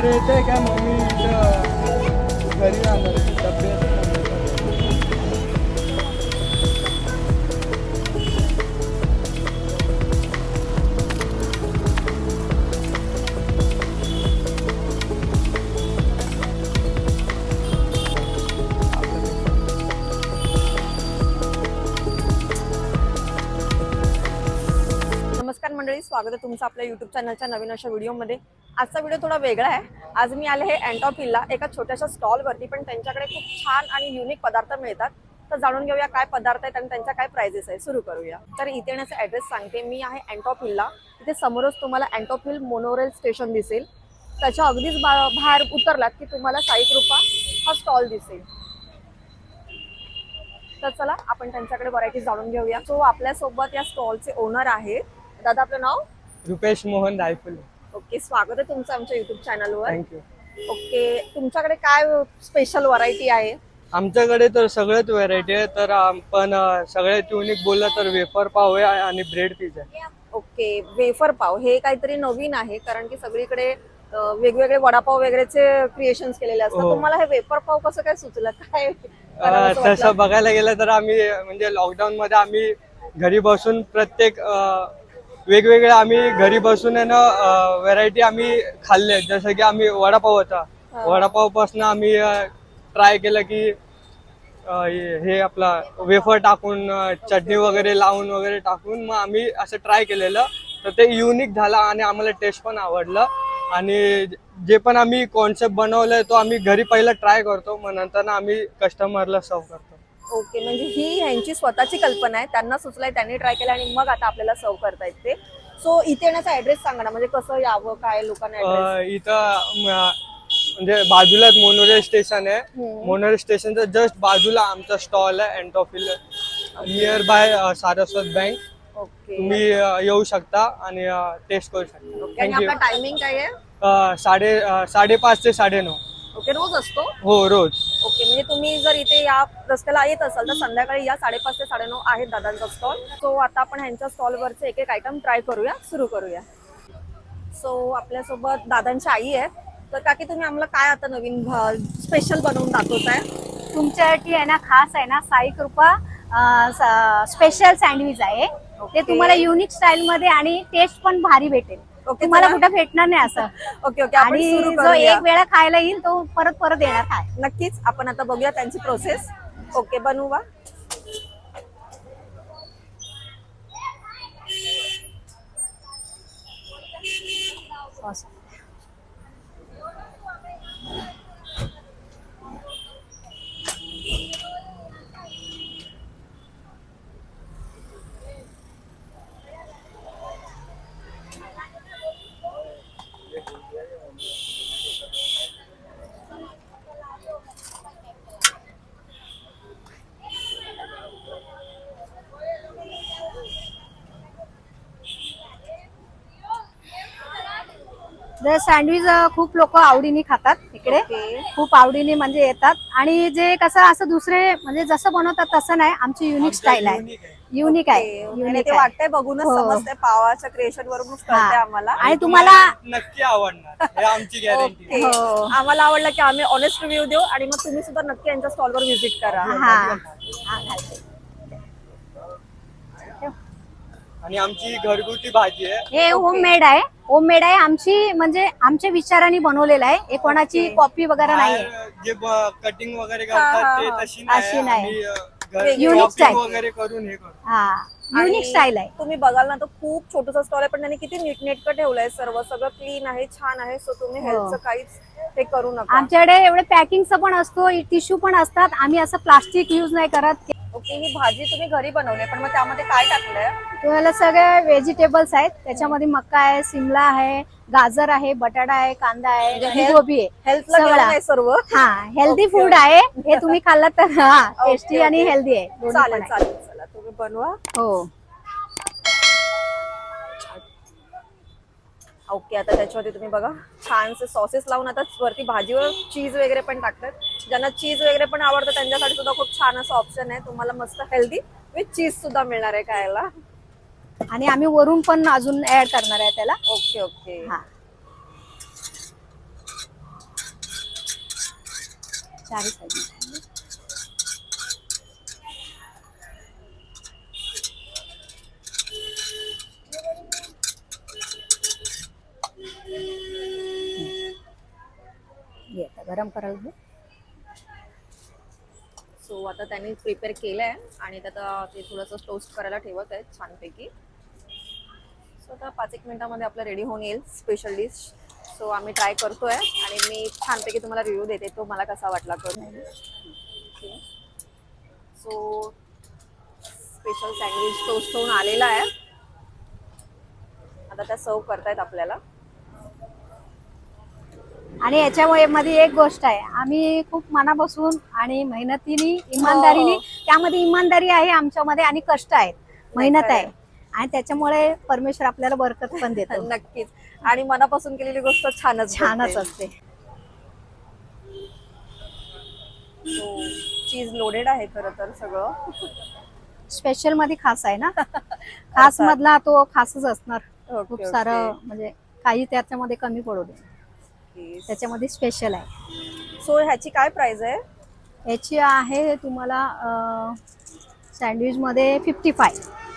घरी येते काय मम्मी इथं घरी जाणार तब्येत मंडळी स्वागत आहे तुमचं आपल्या युट्यूब चॅनलच्या नवीन अशा व्हिडिओमध्ये आजचा व्हिडिओ थोडा वेगळा आहे. आज मी आले हे अँटॉप हिलला एका छोट्याशा स्टॉलवरती पण त्यांच्याकडे खूप छान आणि युनिक पदार्थ मिळतात. तर जाणून घेऊया काय पदार्थ आहेत आणि त्यांच्या काय प्राइजेस आहे सुरू करूया. तर इथे येण्याचा ॲड्रेस सांगते. मी आहे अँटॉप हिलला तिथे समोरच तुम्हाला अँटॉप हिल मोनोरेल स्टेशन दिसेल. त्याच्या अगदीच बा बाहेर उतरलात की तुम्हाला साई कृपा हा स्टॉल दिसेल. तर चला आपण त्यांच्याकडे व्हरायटी जाणून घेऊया. सो आपल्यासोबत या स्टॉलचे ओनर आहेत. दादा आपलं नाव? रुपेश मोहन रायफुले. ओके स्वागत आहे तुमचं आमच्या युट्यूब चॅनलवर थँक्यू ओके तुमच्याकडे काय स्पेशल व्हरायटी आहे? आमच्याकडे तर सगळ्याच व्हरायटी आहे तर आपण अं, सगळ्यात युनिक बोललं तर वेफर पाव आहे आणि ब्रेड पिझ्झा आहे. Okay wafer pav. हे काहीतरी नवीन आहे कारण की सगळीकडे अं, वेगवेगळे वडापाव वगैरेचे क्रिएशन्स केलेले असतात. हो. तुम्हाला हे वेफर पाव कसं काय सुचलं? काय अं, करावंसं तसं? बघायला गेलं तर आम्ही म्हणजे लॉकडाऊन मध्ये आम्ही घरी बसून प्रत्येक अं, वेगवेगळे आम्ही घरी बसून आहे ना व्हरायटी आम्ही खाल्ले. जसं की आम्ही वडापाव होता. वडापावपासून आम्ही ट्राय केलं की हे आपला वेफर टाकून चटणी वगैरे लावून वगैरे टाकून मग आम्ही असं ट्राय केलेलं. तर ते युनिक झाला आणि आम्हाला टेस्ट पण आवडलं. आणि जे पण आम्ही कॉन्सेप्ट बनवलंय तो आम्ही घरी पहिला ट्राय करतो. मग नंतर आम्ही कस्टमरला सर्व करतो. ओके म्हणजे ही ह्यांची स्वतःची कल्पना आहे. त्यांना सुचलंय त्यांनी ट्राय केलं आणि मग आता आपल्याला सर्व करता येते सो इथे येण्याचा ऍड्रेस सांगा ना म्हणजे कसं यावं काय लोकांना अं, इथं म- म्हणजे बाजूलाच मोनोरेल स्टेशन आहे. मोनोरेल स्टेशनच्या जस्ट बाजूला आमचा स्टॉल आहे Antop Hill near by Saraswat bank okay. तुम्ही अं, येऊ शकता आणि टेस्ट करू शकता. थँक्यू टायमिंग काय आहे? साडे अं, साडेपाच ते साडेनऊ. ओके रोज असतो? हो रोज. ओके म्हणजे तुम्ही जर इथे या रस्त्याला येत असाल तर संध्याकाळी या साडेपाच ते साडेनऊ आहे दादांचा स्टॉल सो आता आपण ह्यांच्या स्टॉलवरचे एक एक आयटम ट्राय करूया सुरू करूया. सो आपल्यासोबत दादांची आई आहे तर काकी तुम्ही आम्हाला काय आता नवीन स्पेशल बनवून दाखवताय? तुमच्यासाठी आहे ना खास आहे ना साई कृपा स्पेशल सँडविच आहे. ते तुम्हाला युनिक स्टाईल मध्ये आणि टेस्ट पण भारी भेटेल. ओके तुम्हाला चला. कुठं भेटणार नाही असं. ओके ओके आपण आणि सुरू जो करूया. एक वेळा खायला येईल तो परत परत येणार काय नक्कीच आपण आता बघूया त्यांची प्रोसेस ओके बनवा. जर सँडविच खूप लोक आवडीने खातात इकडे. खूप आवडीने म्हणजे येतात. आणि जे कसं असं दुसरे म्हणजे जसं बनवतात तसं नाही आमची युनिक स्टाईल आहे. युनिक. आहे. युनिक ते वाटतंय बघूनच हो. समजतंय पावाच्या क्रिएशन वरूनच कळतंय हा. आम्हाला. आणि तुम्हाला नक्की आवडणार. हे आमची गॅरंटी हो. आम्हाला आवडलं की आम्ही ऑनेस्ट रिव्ह्यू देऊ आणि मग तुम्ही सुद्धा नक्की यांच्या स्टॉलवर व्हिजिट करा. आणि आमची घरगुती भाजी आहे. हे होममेड आहे. होममेड आहे आमची म्हणजे आमच्या विचाराने बनवलेलं आहे हे कोणाची. कॉपी वगैरे नाहीये जे कटिंग वगैरे हा, हा, करतात ते हा. तशी अशी नाही. style. वगैरे करून हे करतो हा युनिक स्टाईल आहे तुम्ही बघाल ना तर खूप छोटस स्टॉल आहे पण त्यांनी किती नीटनेटकं ठेवलंय सर्व सगळं क्लीन आहे छान आहे सो तुम्ही हो. हेल्थचं काहीच हे करू नका आमच्याकडे एवढे पॅकिंगचं पण असतो टिश्यू पण असतात आम्ही असं प्लास्टिक युज नाही करत ओके ही भाजी तुम्ही घरी बनवली पण मग त्यामध्ये काय टाकलंय तुम्हाला सगळे व्हेजिटेबल्स आहेत त्याच्यामध्ये मक्का आहे सिमला आहे गाजर आहे बटाटा आहे कांदा आहे म्हणजे गोबी आहे हेल्थला. घेऊन आहे सर्व हा हेल्दी फूड. आहे हे तुम्ही खाल्लात तर हा टेस्टी आणि. हेल्दी आहे दोन्ही पण चालेल आहे. चालेल चला तुम्ही बनवा हो ओके आता त्याच्यावरती तुम्ही बघा. छानसे सॉसेस लावून आता वरती भाजीवर चीज वगैरे पण टाकतात. ज्यांना चीज वगैरे पण आवडतं त्यांच्यासाठी सुद्धा खूप छान असं ऑप्शन आहे. तुम्हाला मस्त हेल्दी विथ चीज सुद्धा मिळणार आहे खायला. आणि आम्ही वरून पण अजून ऍड करणार आहे त्याला. Okay okay. हा. चारी गरम करायला दे. सो आता त्यांनी प्रिपेअर केलंय आणि त्याचा आता ते थोडंसं टोस्ट करायला ठेवत आहेत छानपैकी. सो आता पाच एक मिनिटामध्ये आपलं रेडी होऊन येईल स्पेशल डिश सो आम्ही ट्राय करतोय आणि मी छानपैकी तुम्हाला रिव्ह्यू देते. तो मला कसा वाटला करून सो स्पेशल सँडविच टोस्ट होऊन आलेला आहे. आता त्या सर्व करतायत आपल्याला. आणि याच्यामुळे मध्ये एक गोष्ट आहे. आम्ही खूप मनापासून आणि मेहनतीने इमानदारीने हो. त्यामध्ये इमानदारी आहे आमच्यामध्ये आणि कष्ट आहेत. मेहनत. आहे. आणि त्याच्यामुळे परमेश्वर आपल्याला बरकत पण देतो. नक्कीच. आणि मनापासून केलेली गोष्ट छानच छानच. असते. चीज लोडेड आहे खरं तर सगळं. स्पेशलमध्ये खास आहे ना? खास मधला तो खासच असणार. खूप. सारं म्हणजे काही त्याच्यामध्ये कमी पडू दे. त्याच्यामध्ये स्पेशल आहे. सो ह्याची काय प्राइस आहे? याची आहे तुम्हाला सँडविच मध्ये फिफ्टी फाय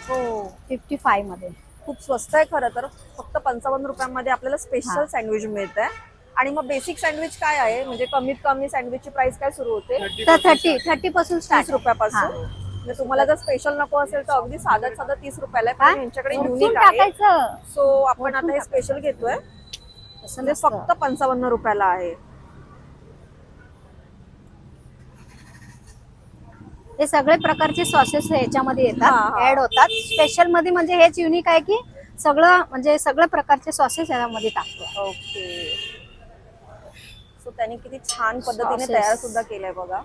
हो. फिफ्टी फायमध्ये. खूप स्वस्त आहे खरं तर. फक्त पंचावन्न रुपयांमध्ये आपल्याला स्पेशल हा. सँडविच मिळत आहे आणि मग बेसिक सँडविच काय आहे? म्हणजे कमीत कमी सँडविचची प्राइस काय सुरू होते? तर थर्टी थर्टी पासून तीस स्टार्ट रुपयापासून. म्हणजे तुम्हाला जर स्पेशल नको असेल तर अगदी साधं साधं तीस रुपयाला आहे. पण यांच्याकडे युनिक आहे. टाकायचं? सो आपण आता हे स्पेशल घेतोय. असं म्हणजे. फक्त पंचावन्न रुपयाला आहे हे सगळे प्रकारचे सॉसेस याच्यामध्ये येतात. ऍड होतात स्पेशलमध्ये म्हणजे हेच युनिक आहे की सगळं म्हणजे सगळ्या प्रकारचे सॉसेस यामध्ये टाकतो ओके सो त्यांनी किती छान पद्धतीने. तयार सुद्धा केलंय बघा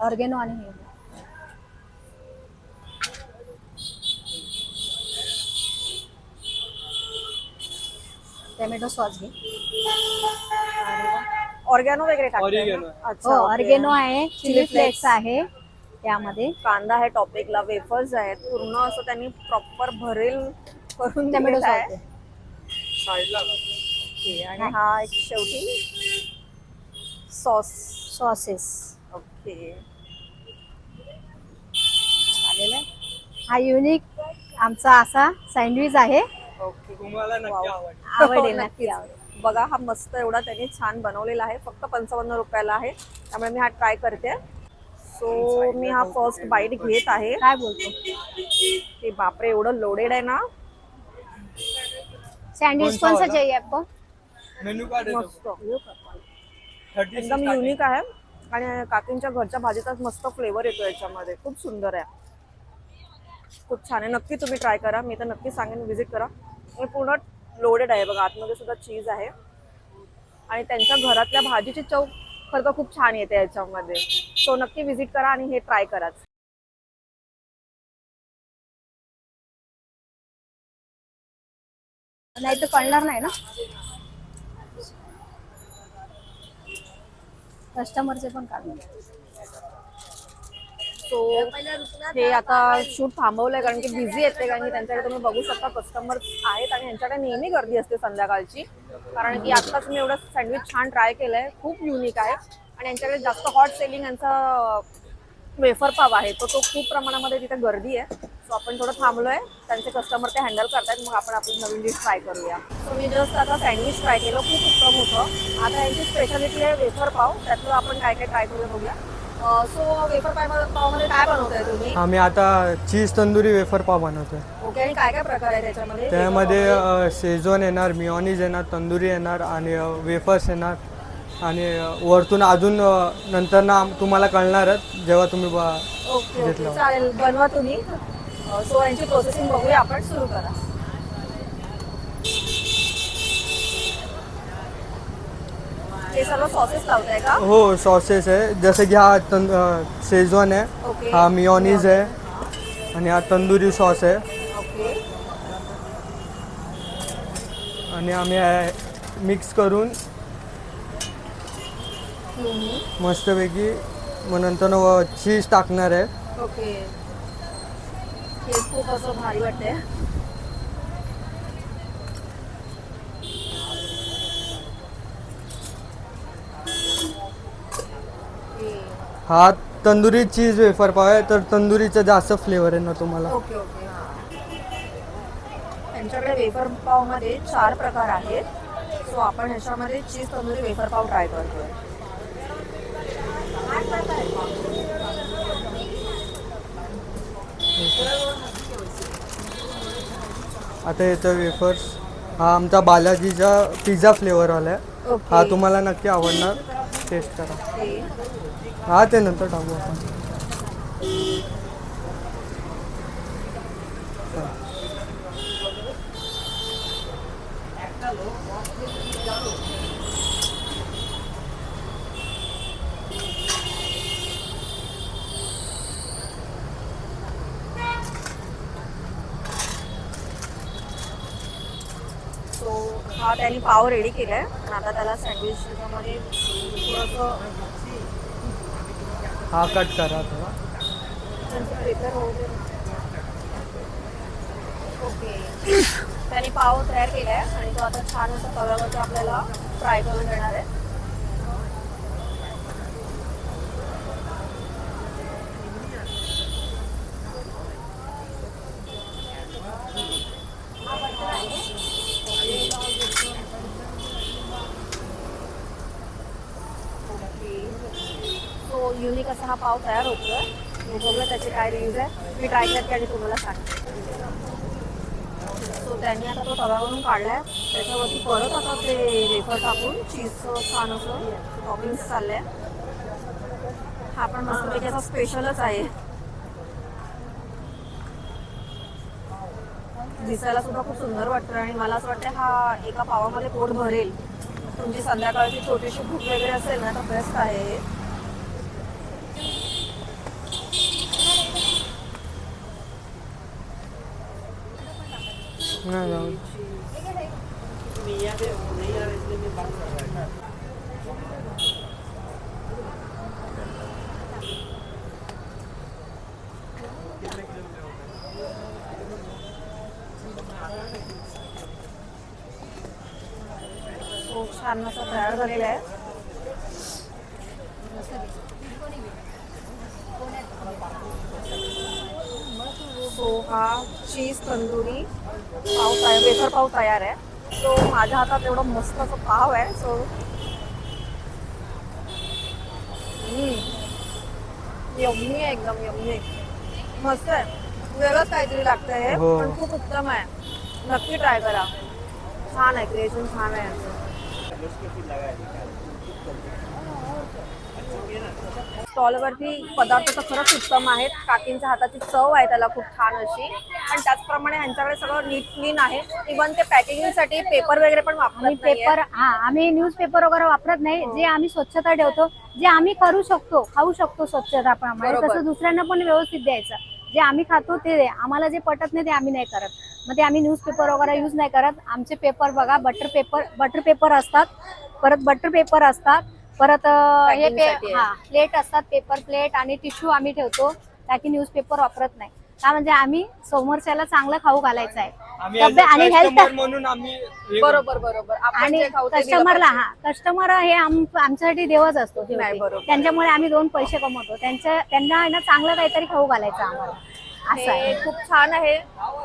ऑर्गेनो आणि हे टोमॅटो सॉस घे ऑर्गॅनो वगैरे टाकताय ना? Oregano. अच्छा हो okay. ऑर्गेनो आहे चिली. फ्लेक्स आहे त्यामध्ये कांदा आहे टॉपिकला वेफर्स आहेत पूर्ण असं त्यांनी प्रॉपर भरेल करून टोमॅटो दिलेलं आहे सॉस आहे. साईडला Okay, आणि हा एक शेवटी सॉस सॉसेस ओके आहे. हा युनिक आमचा असा सँडविच आहे. ओके तुम्हाला नक्की. आवडेल. आवडेल हो, नक्की नक्कीच. आवडेल. बघा हा मस्त एवढा त्यांनी छान बनवलेला आहे. फक्त पंचावन्न रुपयाला आहे. त्यामुळे मी हा ट्राय करते. सो मी हा फर्स्ट बाईट घेत आहे. काय बोलतो? हे बापरे एवढं लोडेड आहे ना. सँडविच कोणता कौन सा वाला? चाहिए आपको? मेनू कार्ड मस्त. थर्टी एकदम युनिक आहे. आणि काकींच्या घरच्या भाजीचाच मस्त फ्लेवर येतो याच्यामध्ये. खूप सुंदर आहे. खूप छान आहे. नक्की तुम्ही ट्राय करा. मी तर नक्की सांगेन व्हिजिट करा. हे पूर्ण लोडेड आहे बघा. आतमध्ये सुद्धा चीज आहे. आणि त्यांच्या घरातल्या भाजीची चव खरं तर खूप छान येते याच्यामध्ये. सो नक्की व्हिजिट करा आणि हे ट्राय कराच नाही तर कळणार नाही ना? कस्टमरचे पण काढून सो हे आता शूट थांबवलंय कारण की बिझी येते कारण की त्यांच्याकडे तुम्ही बघू शकता कस्टमर आहेत आणि यांच्याकडे नेहमी गर्दी असते संध्याकाळची. कारण की आत्ताच मी एवढं सँडविच छान ट्राय केलंय खूप युनिक आहे आणि यांच्याकडे जास्त हॉट सेलिंग यांचा वेफर पाव आहे. तो तो खूप प्रमाणामध्ये तिथे गर्दी आहे. सो आपण थोडं थांबलोय. त्यांचे कस्टमर ते हँडल करतायत. मग आपण आपली नवीन डिश ट्राय करूया. सो मी जस्ट आता सँडविच ट्राय केलं. खूप उत्तम होतं. आता यांची स्पेशालिटी आहे वेफर पाव त्यातलं आपण काय काय ट्राय करूया बघूया. सो वेफर पाव पावमध्ये काय बनवताय तुम्ही? आम्ही आता चीज तंदुरी वेफर पाव बनवतोय. ओके आणि काय काय प्रकार आहे त्याच्यामध्ये? त्यामध्ये शेजवान येणार मिओनीज येणार तंदुरी येणार आणि वेफर्स येणार आणि वरतून अजून नंतर ना तुम्हाला कळणारच जेव्हा तुम्ही ब- ओके घेतलं. चालेल बनवा तुम्ही. सो यांची प्रोसेसिंग बघूया आपण सुरू करा. हे सर्व सॉसेस लावताय का हो सॉसेस आहे जसं की हा शेजवान आहे हा। मिओनीज आहे आणि हा तंदुरी सॉस आहे आणि आम्ही मिक्स करून मस्तपैकी मग नंतर चीज टाकणार आहे. ओके खूप असं भारी वाटते हा तंदुरी चीज वेफर पाव आहे तर तंदुरीचा जास्त फ्लेवर आहे ना तुम्हाला. ओके ओके हा. त्यांच्याकडे वेफर पावमध्ये चार प्रकार आहेत. सो आपण ह्याच्यामध्ये cheese tandoori wafer pav try करतोय. आता येतं वेफर्स हा आमचा बालाजीचा पिझ्झा फ्लेवरवाला आहे. हा तुम्हाला नक्की आवडणार. टेस्ट करा. हा ते नंतर टाकू आपण. हा त्यांनी पाव रेडी केलाय. आणि आता त्याला सँडविच मध्ये हा कट करा थोडा. होऊ दे ओके. त्याने पाव तयार आहे आणि तो आता छान असं तव्यावरती आपल्याला फ्राय करून देणार आहे सो युनिक असा हा पाव तयार होतोय. बघूया त्याचे काय रिव्ह्यूज आहे. मी ट्राय करते आणि तुम्हाला सांगते. सो त्यांनी आता तो तव्यावरून काढलाय. त्याच्यावरती परत आता ते वेफर टाकून चीजचं छान असं टॉपिंग्स चाललंय. हा पण मस्तपैकी असा स्पेशलच आहे. दिसायला सुद्धा खूप सुंदर वाटतं आणि मला असं वाटतं हा एका पावामध्ये पोट भरेल. तुमची संध्याकाळची छोटीशी भूक वगैरे असेल ना तर बेस्ट आहे. खूप छान असा तयार झालेला आहे. सो हा चीज तंदुरी. पाव तयार वेफर पाव तयार आहे. सो माझ्या हातात एवढं मस्त असं पाव आहे सो यम्मी आहे एकदम यम्मी. मस्त आहे. वेगळंच काहीतरी लागतंय हे हो. पण खूप उत्तम आहे. नक्की ट्राय करा. छान आहे क्रिएशन छान आहे. यांचं. स्टॉलवरती पदार्थ तर खरंच उत्तम आहेत. काकींच्या हाताची चव आहे त्याला खूप छान अशी. आणि त्याचप्रमाणे ह्यांच्याकडे सगळं नीट क्लीन आहे. इव्हन ते पॅकेजिंगसाठी पेपर वगैरे पण आम्ही वापरत नाहीये. पेपर हा आम्ही न्यूजपेपर वगैरे वापरत नाही. जे आम्ही स्वच्छता ठेवतो जे आम्ही करू शकतो खाऊ शकतो स्वच्छता प्रमाणे. बरोबर. तसं दुसऱ्यांना पण व्यवस्थित द्यायचं. जे आम्ही खातो ते दे. आम्हाला जे पटत नाही ते आम्ही नाही करत. मग ते आम्ही न्यूजपेपर वगैरे यूज नाही करत. आमचे पेपर बघा बटर पेपर बटर पेपर असतात. परत बटर पेपर असतात. परत हे पे-. हा प्लेट असतात पेपर प्लेट आणि टिश्यू आम्ही ठेवतो ताकी न्यूजपेपर वापरत नाही. का म्हणजे आम्ही समोरच्याला चांगलं खाऊ घालायचं आहे. आणि हेल्थ म्हणून आम्ही बरोबर बरोबर. आणि कस्टमरला. हा कस्टमर हे आम- आमच्यासाठी देवच असतो. त्यांच्यामुळे आम्ही दोन पैसे कमवतो. त्यांच्या त्यांना आहे ना चांगलं काहीतरी खाऊ घालायचं आम्हाला. असं आहे. हे खूप छान आहे.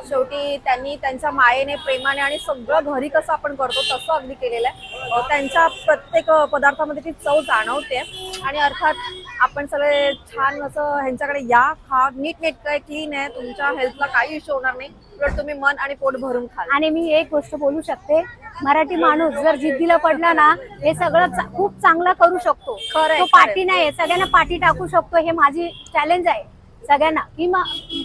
शेवटी त्यांनी त्यांच्या मायेने प्रेमाने आणि सगळं घरी कसं आपण करतो तसं अगदी केलेलं आहे. अं, त्यांच्या प्रत्येक अं, पदार्थामध्ये ती चव जाणवते. आणि अर्थात आपण सगळे छान असं ह्यांच्याकडे या खा. नीट नीट काय क्लीन आहे. तुमच्या हेल्थला काही इश्यू होणार नाही. उलट तुम्ही मन आणि पोट भरून खाल. आणि मी एक गोष्ट बोलू शकते. मराठी माणूस जर जिद्दीला पडला ना हे सगळं चा- खूप चांगला करू शकतो. खरंय, तो खरंय. पाठी नाही सगळ्यांना पाठी टाकू शकतो. हे माझी चॅलेंज आहे. सगळ्यांना. की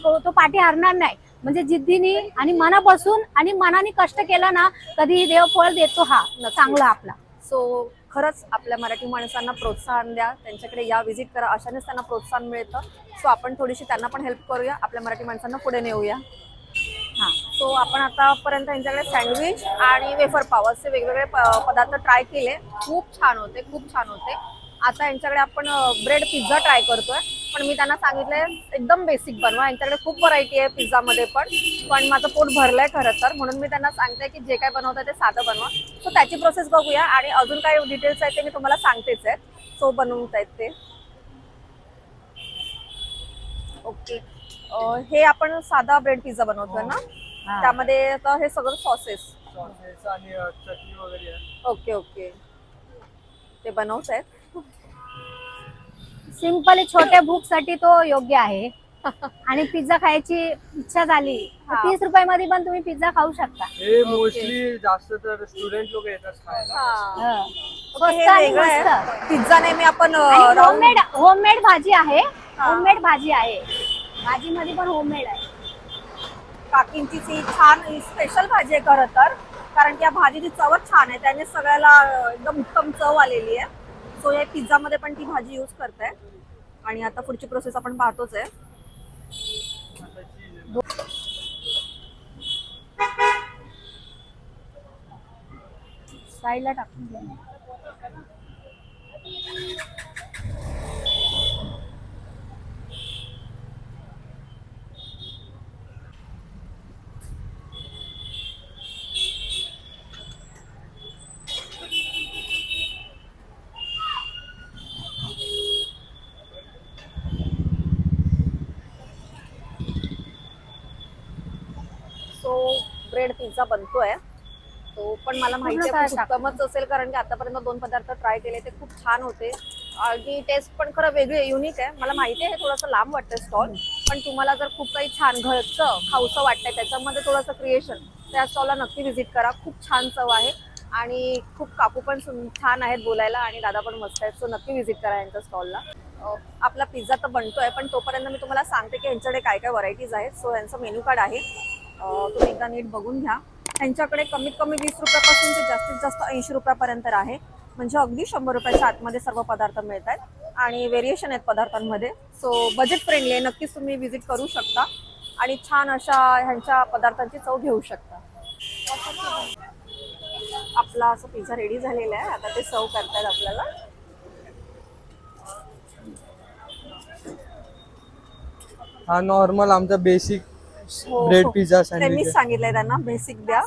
तो- पाठी हरणार नाही. म्हणजे जिद्दीने आणि मनापासून आणि मनाने कष्ट केलं ना कधी देव फळ देतो हा. चांगला आपला. सो खरंच आपल्या मराठी माणसांना प्रोत्साहन द्या. त्यांच्याकडे या विजिट करा. अशानेच त्यांना प्रोत्साहन मिळतं. सो आपण थोडीशी त्यांना पण हेल्प करूया. आपल्या मराठी माणसांना पुढे नेऊया. हां. सो आपण आतापर्यंत यांच्याकडे सँडविच आणि वेफर पाव असे वेगवेगळे पदार्थ ट्राय केले. खूप छान होते. खूप छान होते. आता यांच्याकडे आपण ब्रेड पिझ्झा ट्राय करतोय. पण मी त्यांना सांगितलंय एकदम बेसिक बनवा. यांच्याकडे खूप व्हरायटी आहे पिझ्झा मध्ये पण. पण माझं पोट भरलंय खरं तर. म्हणून मी त्यांना सांगते की जे काय बनवतं ते साधं बनवा. सो त्याची प्रोसेस बघूया. आणि अजून काही डिटेल्स आहेत ते मी तुम्हाला सांगतेच आहे. सो बनवत आहेत ते ओके हे आपण साधा ब्रेड पिझ्झा बनवतोय ना. त्यामध्ये आता हे सगळं सॉसेस सॉसेस आणि अ, चटणी वगैरे आहे. ओके ओके ते बनवत आहेत सिंपली छोट्या भूकसाठी तो योग्य आहे. आणि पिझ्झा खायची इच्छा झाली हा. तीस रुपयामध्ये पण तुम्ही पिझ्झा खाऊ शकता. हे मोस्टली जास्त तर स्टुडंट लोक येतात खायला. हं. ओके, हे स्वस्त आणि वेगळं मस्त. आहे पिझ्झा नेहमी आपण अं, होममेड होममेड भाजी आहे. हा. होममेड भाजी आहे. भाजीमध्ये पण होममेड आहे. काकींची ही छान स्पेशल भाजी आहे खरं तर. कारण की या भाजीची चवच छान आहे. त्याने सगळ्याला अं, एकदम उत्तम चव आलेली आहे. सो हे पिझ्झा मध्ये पण ती भाजी यूज करताय. आणि आता पुढची प्रोसेस आपण पाहतोच आहे. साईडला टाकून द्या. सो ब्रेड पिझ्झा बनतोय. तो पण मला माहिती आहे. उत्तमच असेल कारण की आतापर्यंत दोन पदार्थ ट्राय केले ते खूप छान होते. आणि टेस्ट पण खरं वेगळी युनिक आहे. मला माहिती आहे थोडंसं लांब वाटतं स्टॉल पण तुम्हाला जर खूप काही छान घरचं खाऊचं वाटतंय त्याच्यामध्ये थोडंसं क्रिएशन त्या स्टॉलला नक्की व्हिजिट करा. खूप छान चव आहे आणि खूप काकू पण छान आहेत बोलायला आणि दादा पण मस्त आहेत सो नक्की व्हिजिट करा यांच्या स्टॉलला आपला पिझ्झा तर बनतोय पण तोपर्यंत मी तुम्हाला सांगते की यांच्याकडे काय काय व्हरायटीज आहेत सो यांचं मेन्यू कार्ड आहे. तुम्ही एकदा नीट बघून घ्या. त्यांच्याकडे कमीत कमी वीस रुपयापासून ते जास्तीत जास्त ऐंशी रुपयापर्यंत आहे. म्हणजे अगदी शंभर रुपयाच्या आतमध्ये सर्व पदार्थ मिळत आहेत आणि व्हेरिएशन आहेत पदार्थांमध्ये. सो बजेट फ्रेंडली आहे. नक्कीच तुम्ही व्हिजिट करू शकता आणि छान अशा ह्यांच्या पदार्थांची चव घेऊ शकता. आपला असं पिझ्झा रेडी झालेला आहे. आता ते सर्व करतायत आपल्याला. हा नॉर्मल आमचा बेसिक हो, ब्रेड हो. पिझ्झा त्यांनीच सँडविच सांगितलंय त्यांना बेसिक द्या.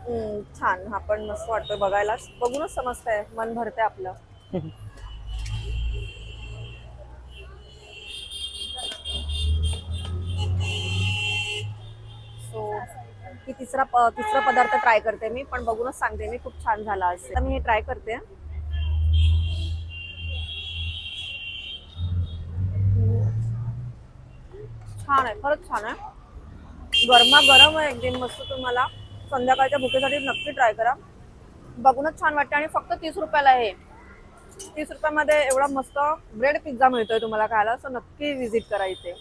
हम्म, छान. हा पण मस्त वाटतोय बघायला. बघूनच समजतंय. मन भरतंय आपलं. सो ही तिसरा प- तिसरा पदार्थ ट्राय करते मी पण बघूनच सांगते मी. खूप छान झाला असेल तर मी हे ट्राय करते. छान आहे खरंच छान आहे. गरमा गरम आहे एकदम मस्त तुम्हाला. संध्याकाळच्या भुकेसाठी नक्की ट्राय करा. बघूनच छान वाटतं. आणि फक्त तीस रुपयाला आहे. तीस रुपयामध्ये एवढा मस्त ब्रेड पिझ्झा मिळतोय तुम्हाला खायला सो नक्की व्हिजिट करा इथे.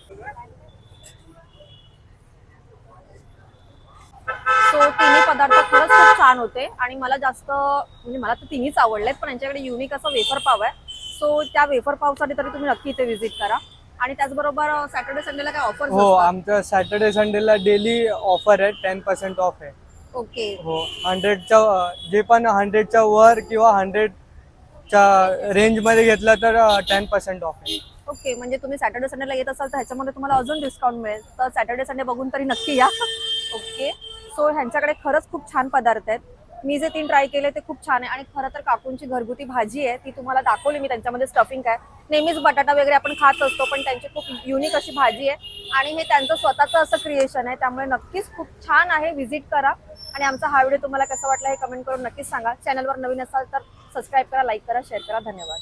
सो तिन्ही पदार्थ खरंच खूप छान होते. आणि मला जास्त म्हणजे मला तर तिन्हीच आवडलेत पण यांच्याकडे युनिक असं वेफर पाव आहे. सो त्या वेफर पावसाठी तरी तुम्ही नक्की इथे व्हिजिट करा. आणि त्याचबरोबर सॅटर्डे संडेला काय ऑफर हो आमच्या सॅटर्डे संडेला डेली ऑफर आहे टेन पर्सेंट ऑफ आहे. ओके. हो हंड्रेडच्या जे पण हंड्रेडच्या वर किंवा हंड्रेडच्या रेंजमध्ये घेतलं तर टेन पर्सेंट ऑफ आहे. ओके म्हणजे तुम्ही सॅटर्डे संडेला येत असाल तर ह्याच्यामध्ये तुम्हाला अजून डिस्काउंट मिळेल. तर सॅटर्डे संडे बघून तरी नक्की या. ओके. सो ह्यांच्याकडे खरंच खूप छान पदार्थ आहेत. मी जे तीन ट्राय केले ते खूप छान आहे. आणि खरं तर काकूंची घरगुती भाजी आहे ती तुम्हाला दाखवली मी त्यांच्यामध्ये स्टफिंग काय. नेहमीच बटाटा वगैरे आपण खात असतो पण त्यांची खूप युनिक अशी भाजी आहे. आणि हे त्यांचं स्वतःचं असं क्रिएशन आहे त्यामुळे नक्कीच खूप छान आहे व्हिजिट करा. आणि आमचा हा व्हिडिओ तुम्हाला कसा वाटला हे कमेंट करून नक्कीच सांगा. चॅनलवर नवीन असाल तर सबस्क्राईब करा लाईक करा शेअर करा. धन्यवाद.